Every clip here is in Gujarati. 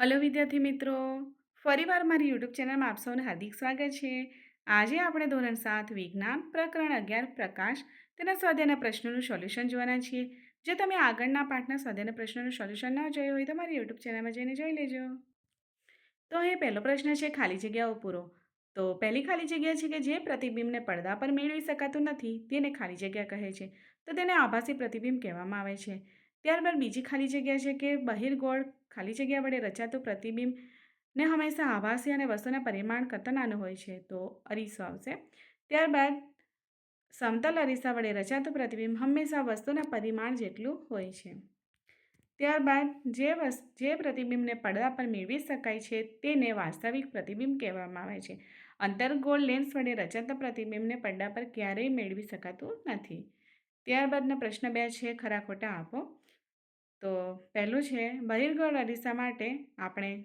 હલો વિદ્યાર્થી મિત્રો, ફરીવાર મારી યુટ્યુબ ચેનલમાં આપ સૌનું હાર્દિક સ્વાગત છે. આજે આપણે ધોરણ સાત વિજ્ઞાન પ્રકરણ અગિયાર પ્રકાશ તેના સ્વાધ્યાયના પ્રશ્નોનું સોલ્યુશન જોવાના છીએ. જો તમે આગળના પાઠના સ્વાધ્યાયના પ્રશ્નોનું સોલ્યુશન ન જોયું હોય તો મારી યુટ્યુબ ચેનલમાં જઈને જોઈ લેજો. તો અહીં પહેલો પ્રશ્ન છે ખાલી જગ્યાઓ પૂરો. તો પહેલી ખાલી જગ્યા છે કે જે પ્રતિબિંબને પડદા પર મેળવી શકાતું નથી, તેને ખાલી જગ્યા કહે છે. તો તેને આભાસી પ્રતિબિંબ કહેવામાં આવે છે. ત્યારબાદ બીજી ખાલી જગ્યા છે કે બહિર્ગોળ ખાલી જગ્યા વડે રચાતું પ્રતિબિંબને હંમેશા આભાસી અને વસ્તુના પરિમાણ કરતાં નાનું હોય છે, તો અરીસો આવશે. ત્યારબાદ સમતલ અરીસા વડે રચાતું પ્રતિબિંબ હંમેશા વસ્તુના પરિમાણ જેટલું હોય છે. ત્યારબાદ જે વસ, જે પ્રતિબિંબને પડદા પર મેળવી શકાય છે તેને વાસ્તવિક પ્રતિબિંબ કહેવામાં આવે છે. અંતર્ગોળ લેન્સ વડે રચાતા પ્રતિબિંબને પડદા પર ક્યારેય મેળવી શકાતું નથી. ત્યારબાદના પ્રશ્ન બે છે, ખરા ખોટા આપો. તો પહેલું છે, બહિર્ગળ અરીસા માટે આપણે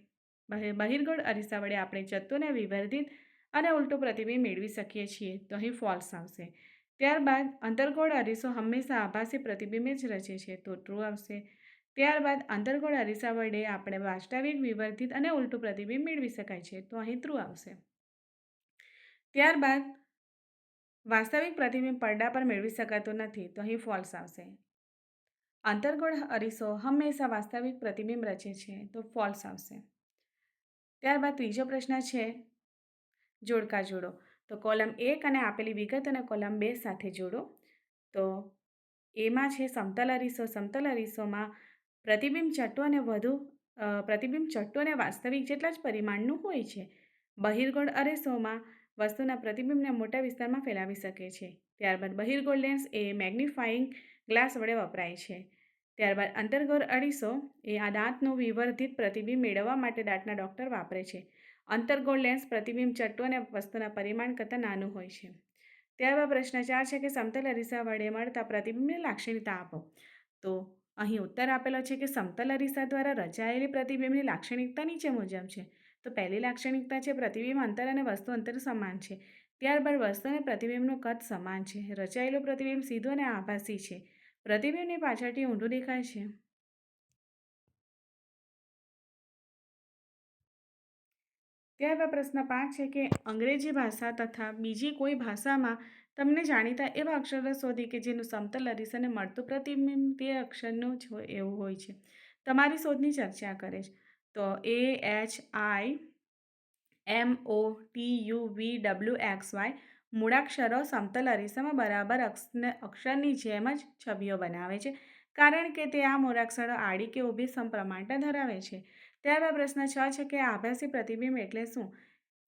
બહિર્ગળ અરીસા વડે આપણે જથ્થોને વિવર્ધિત અને ઉલટું પ્રતિબિંબ મેળવી શકીએ છીએ. તો અહીં ફોલ્સ આવશે. ત્યારબાદ અંતરગોળ અરીસો હંમેશા આભાસી પ્રતિબિંબ જ રચે છે. તો ટ્રુ આવશે. ત્યારબાદ અંતરગોળ અરીસા વડે આપણે વાસ્તવિક, વિવર્ધિત અને ઉલટું પ્રતિબિંબ મેળવી શકાય છે. તો અહીં ટ્રુ આવશે. ત્યારબાદ વાસ્તવિક પ્રતિબિંબ પડદા પર મેળવી શકાતું નથી. તો અહીં ફોલ્સ આવશે. અંતર્ગોળ અરીસો હંમેશા વાસ્તવિક પ્રતિબિંબ રચે છે, તો ફોલ્સ આવશે. ત્યારબાદ ત્રીજો પ્રશ્ન છે, જોડકા જોડો. તો કોલમ એક અને આપેલી વિગત અને કોલમ બે સાથે જોડો. તો એમાં છે સમતલ અરીસો. સમતલ અરીસોમાં પ્રતિબિંબ ચટ્ટો અને વધુ પ્રતિબિંબ ચટ્ટો અને વાસ્તવિક જેટલા જ પરિમાણનું હોય છે. બહિર્ગોળ અરીસોમાં વસ્તુના પ્રતિબિંબને મોટા વિસ્તારમાં ફેલાવી શકે છે. ત્યારબાદ બહિર્ગોળ લેન્સ એ મેગ્નિફાઈંગ ગ્લાસ વડે વપરાય છે. ત્યારબાદ અંતર્ગોર અરીસો એ આ દાંતનું વિવર્ધિત પ્રતિબિંબ મેળવવા માટે દાંતના ડૉક્ટર વાપરે છે. અંતર્ગોળ લેન્સ પ્રતિબિંબ ચટ્ટો અને વસ્તુના પરિમાણ કરતાં નાનું હોય છે. ત્યારબાદ પ્રશ્ન ચાર છે કે સમતલ અરીસા વડે મળતા પ્રતિબિંબની લાક્ષણિકતા આપો. તો અહીં ઉત્તર આપેલો છે કે સમતલ અરીસા દ્વારા રચાયેલી પ્રતિબિંબની લાક્ષણિકતા નીચે મુજબ છે. તો પહેલી લાક્ષણિકતા છે પ્રતિબિંબ અંતર અને વસ્તુ અંતર સમાન છે. ત્યારબાદ વસ્તુ અને પ્રતિબિંબનું કદ સમાન છે. રચાયેલું પ્રતિબિંબ સીધું અને આભાસી છે. પ્રતિબિંબની પાછળથી ઊંધું દેખાય છે. ત્યારબાદ પ્રશ્ન પાંચ છે કે અંગ્રેજી ભાષા તથા બીજી કોઈ ભાષામાં તમને જાણીતા એવા અક્ષરો શોધી કે જેનું સમતલ અરીસાને મળતું પ્રતિબિંબ તે અક્ષરનું જ એવું હોય છે. તમારી શોધની ચર્ચા કરે છે. તો A H I M O T U V W X Y મૂળાક્ષરો સમતલ અરીસામાં બરાબર અક્ષરની જેમ જ છબીઓ બનાવે છે. કારણ કે તે આ મૂળાક્ષરો આડી કે ઊભી સમપ્રમાણતા ધરાવે છે. ત્યારબાદ પ્રશ્ન છ છે કે આભાસી પ્રતિબિંબ એટલે શું?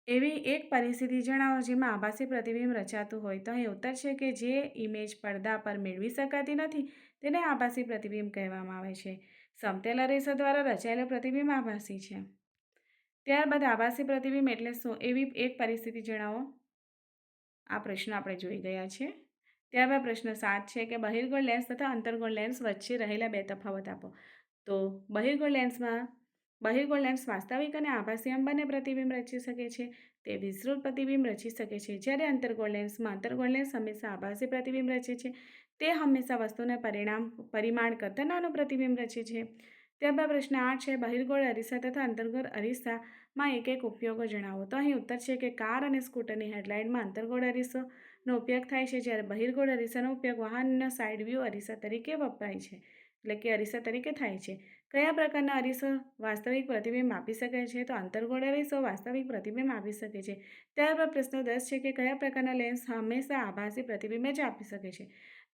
એવી એક પરિસ્થિતિ જણાવો જેમાં આભાસી પ્રતિબિંબ રચાતું હોય તો અહીં ઉત્તર છે કે જે ઇમેજ પડદા પર મેળવી શકાતી નથી તેને આભાસી પ્રતિબિંબ કહેવામાં આવે છે. સમતેલ અરીસા દ્વારા રચાયેલું પ્રતિબિંબ આભાસી છે. ત્યારબાદ આભાસી પ્રતિબિંબ એટલે શું? એવી એક પરિસ્થિતિ જણાવો. આ પ્રશ્ન આપણે જોઈ ગયા છે. ત્યારબાદ પ્રશ્ન સાત છે કે બહિર્ગોળ લેન્સ તથા અંતર્ગોળ લેન્સ વચ્ચે રહેલા બે તફાવત આપો. તો બહિર્ગોળ લેન્સમાં બહિર્ગોળ લેન્સ વાસ્તવિક અને આભાસી બંને પ્રતિબિંબ રચી શકે છે. તે વિસ્તૃત પ્રતિબિંબ રચી શકે છે. જ્યારે અંતર્ગોળ લેન્સમાં અંતર્ગોળ લેન્સ હંમેશા આભાસી પ્રતિબિંબ રચે છે. તે હંમેશા વસ્તુના પરિણામ, પરિમાણ કરતાં નાનું પ્રતિબિંબ રચે છે. ત્યારબાદ પ્રશ્ન આઠ છે. બહિર્ગોળ અરીસા તથા અંતર્ગોળ અરીસામાં એક એક ઉપયોગો જણાવો. તો અહીં ઉત્તર છે કે કાર અને સ્કૂટરની હેડલાઇટમાં અંતર્ગોળ અરીસોનો ઉપયોગ થાય છે, જ્યારે બહિર્ગોળ અરીસાનો ઉપયોગ વાહનના સાઇડ વ્યૂ અરીસા તરીકે વપરાય છે, એટલે કે અરીસા તરીકે થાય છે. કયા પ્રકારના અરીસો વાસ્તવિક પ્રતિબિંબ આપી શકે છે? તો અંતર્ગોળ અરીસો વાસ્તવિક પ્રતિબિંબ આપી શકે છે. ત્યારબાદ પ્રશ્ન દસ છે કે કયા પ્રકારના લેન્સ હંમેશા આભાસી પ્રતિબિંબ જ આપી શકે છે?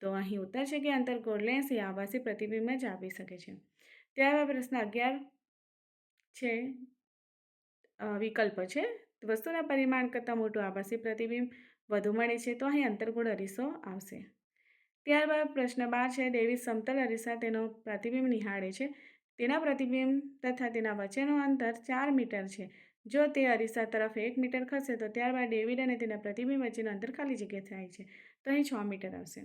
તો અહીં ઉત્તર છે કે અંતર્ગોળ લેન્સ એ આભાસી પ્રતિબિંબ જ આપી શકે છે. ત્યારબાદ પ્રશ્ન અગિયાર છે વિકલ્પ છે વસ્તુના પરિમાણ કરતાં મોટું આભાસી પ્રતિબિંબ વધુ મળે છે તો અહીં અંતર્ગુણ અરીસો આવશે ત્યારબાદ પ્રશ્ન બાર છે દેવી સમતલ અરીસા તેનો પ્રતિબિંબ નિહાળે છે તેના પ્રતિબિંબ તથા તેના વચ્ચેનું અંતર ચાર મીટર છે જો તે અરીસા તરફ એક મીટર ખસે તો ત્યારબાદ ડેવિડ અને તેના પ્રતિબિંબ વચ્ચેનું અંતર ખાલી જગ્યા થાય છે તો અહીં છ મીટર આવશે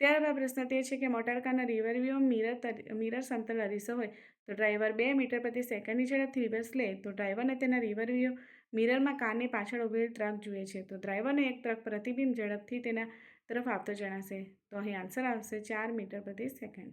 ત્યારબાદ પ્રશ્ન તે છે કે મોટરકારના રિવરવ્યુ મિરર મિરર સમતલ અરીસો હોય તો ડ્રાઈવર બે મીટર પ્રતિ સેકન્ડની ઝડપથી રિવર્સ લે તો ડ્રાઈવરને તેના રિવરવ્યુ મિરરમાં કારની પાછળ ઊભેલ ટ્રક જુએ છે. તો ડ્રાઈવરને એક ટ્રક પ્રતિબિંબ ઝડપથી તેના તરફ આવતો જણાશે. તો અહીં આન્સર આવશે ચાર મીટર પ્રતિ સેકન્ડ.